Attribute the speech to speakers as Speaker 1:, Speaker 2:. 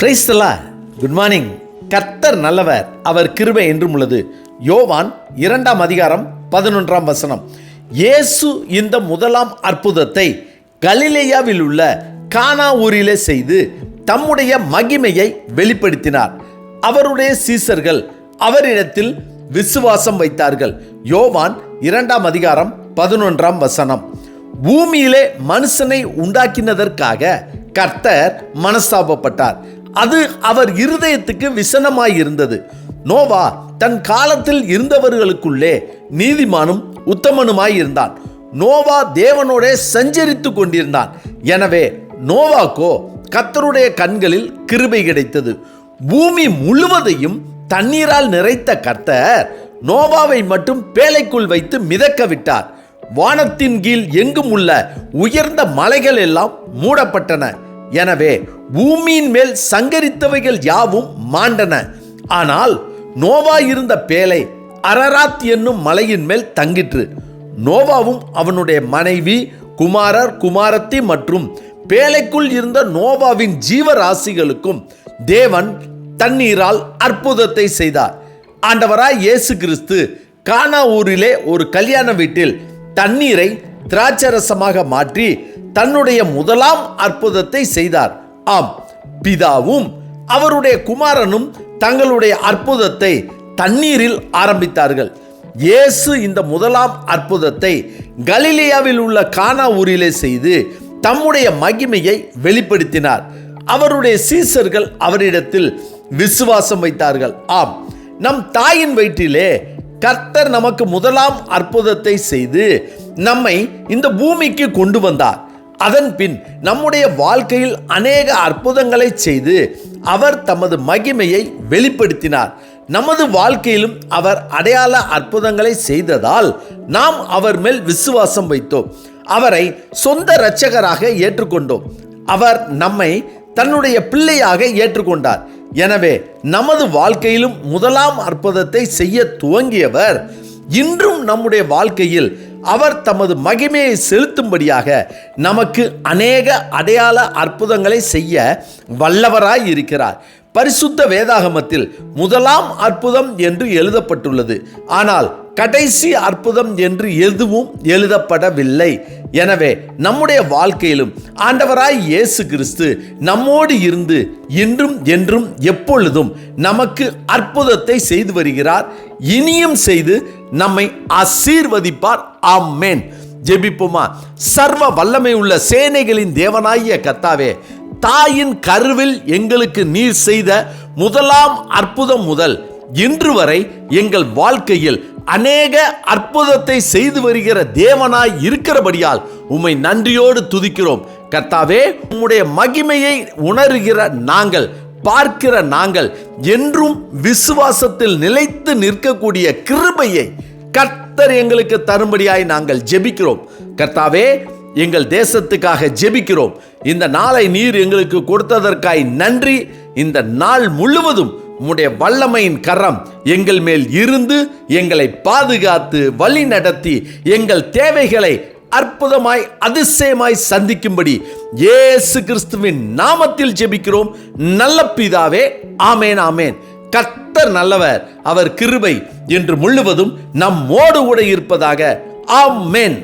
Speaker 1: பிரைஸ்தலா good morning கர்த்தர் நல்லவர் அவர் கிருபை என்றும் உள்ளது. யோவான் இரண்டாம் அதிகாரம் பதினொன்றாம் வசனம். இயேசு இந்த முதலாம் அற்புதத்தை கலிலேயாவில் உள்ள கானா ஊரிலே செய்து தம்முடைய மகிமையை வெளிப்படுத்தினார். அவருடைய சீசர்கள் அவரிடத்தில் விசுவாசம் வைத்தார்கள். யோவான் இரண்டாம் அதிகாரம் பதினொன்றாம் வசனம். பூமியிலே மனுஷனை உண்டாக்கினதற்காக கர்த்தர் மனஸ்தாபப்பட்டார். அது அவர் இருதயத்துக்கு விசனமாயிருந்தது. நோவா தன் காலத்தில் இருந்தவர்களுக்குள்ளே நீதிமானும் உத்தமனுமாய் இருந்தான் நோவா தேவனோடே சஞ்சரித்து கொண்டிருந்தான். எனவே நோவாக்கோ கர்த்தருடைய கண்களில் கிருபை கிடைத்தது. பூமி முழுவதையும் தண்ணீரால் நிறைத்த கர்த்தர் நோவாவை மட்டும் பேழைக்குள் வைத்து மிதக்க விட்டார் வானத்தின் கீழ் எங்கும் உள்ள உயர்ந்த மலைகள் எல்லாம் மூடப்பட்டன. எனவே பூமியின் மேல் சங்கரித்தவைகள் யாவும் மாண்டன. ஆனால் நோவா இருந்த பேலை அரராத் என்னும் மலையின் மேல் தங்கிற்று. நோவாவும் அவனுடைய மனைவி குமாரர் குமாரத்தி மற்றும் பேழைக்குள் இருந்த நோவாவின் ஜீவராசிகளுக்கும் தேவன் தண்ணீரால் அற்புதத்தை செய்தார். ஆண்டவராய் இயேசு கிறிஸ்து கானா ஊரிலே ஒரு கல்யாண வீட்டில் தண்ணீரை திராட்சரசமாக மாற்றி தன்னுடைய முதலாம் அற்புதத்தை செய்தார். ஆம் பிதாவும் அவருடைய குமாரனும் தங்களுடைய அற்புதத்தை தண்ணீரில் ஆரம்பித்தார்கள். இயேசு இந்த முதலாம் அற்புதத்தை கலிலியாவில் உள்ள கானா ஊரிலே செய்து தம்முடைய மகிமையை வெளிப்படுத்தினார். அவருடைய சீசர்கள் அவரிடத்தில் விசுவாசம் வைத்தார்கள். ஆம் நம் தாயின் வயிற்றிலே கர்த்தர் நமக்கு முதலாம் அற்புதத்தை செய்து நம்மை இந்த பூமிக்கு கொண்டு வந்தார். அதன் பின் நம்முடைய வாழ்க்கையில் அநேக அற்புதங்களை செய்து அவர் தமது மகிமையை வெளிப்படுத்தினார். நமது வாழ்க்கையிலும் அவர் அடையாள அற்புதங்களை செய்ததால் நாம் அவர் மேல் விசுவாசம் வைத்தோம். அவரை சொந்த இரட்சகராக ஏற்றுக்கொண்டோம். அவர் நம்மை தன்னுடைய பிள்ளையாக ஏற்றுக்கொண்டார். எனவே நமது வாழ்க்கையிலும் முதலாம் அற்புதத்தை செய்ய துவங்கியவர் இன்றும் நம்முடைய வாழ்க்கையில் அவர் தமது மகிமையை செலுத்தும்படியாக நமக்கு அநேக அடையாள அற்புதங்களை செய்ய வல்லவராய் இருக்கிறார். பரிசுத்த வேதாகமத்தில் முதலாம் அற்புதம் என்று எழுதப்பட்டுள்ளது. ஆனால் கடைசி அற்புதம் என்று எதுவும் எழுதப்படவில்லை. எனவே நம்முடைய வாழ்க்கையிலும் ஆண்டவராய் இயேசு கிறிஸ்து நம்மோடு இருந்து இன்றும் என்றும் எப்பொழுதும் நமக்கு அற்புதத்தை செய்து வருகிறார். இனியும் செய்து நம்மை ஆசீர்வதிப்பார். ஆமேன். ஜெபிப்புமா? சர்வ வல்லமை உள்ள சேனைகளின் தேவனாகிய கத்தாவே தாயின் கருவில் எங்களுக்கு நீர் செய்த முதலாம் அற்புதம் முதல் இன்று வரை எங்கள் வாழ்க்கையில் அநேக அற்புதத்தை செய்து வருகிற தேவனாய் இருக்கிறபடியால் உம்மை நன்றியோடு துதிக்கிறோம். கர்த்தாவே உம்முடைய மகிமையை உணர்கிற நாங்கள் பார்க்கிற நாங்கள் என்றும் விசுவாசத்தில் நிலைத்து நிற்கக்கூடிய கிருபையை கர்த்தர் எங்களுக்கு தரும்படியாய் நாங்கள் ஜெபிக்கிறோம். கர்த்தாவே எங்கள் தேசத்துக்காக ஜெபிக்கிறோம். இந்த நாளை நீர் எங்களுக்கு கொடுத்ததற்காய் நன்றி. இந்த நாள் முழுவதும் உம்முடைய வல்லமையின் கரம் எங்கள் மேல் இருந்து எங்களை பாதுகாத்து வழி நடத்தி எங்கள் தேவைகளை அற்புதமாய் அதிசயமாய் சந்திக்கும்படி இயேசு கிறிஸ்துவின் நாமத்தில் ஜெபிக்கிறோம். நல்ல பிதாவே ஆமேன் ஆமேன். கர்த்தர் நல்லவர் அவர் கிருபை என்று முழுவதும் நம்மோடு கூட இருப்பதாக ஆமேன்.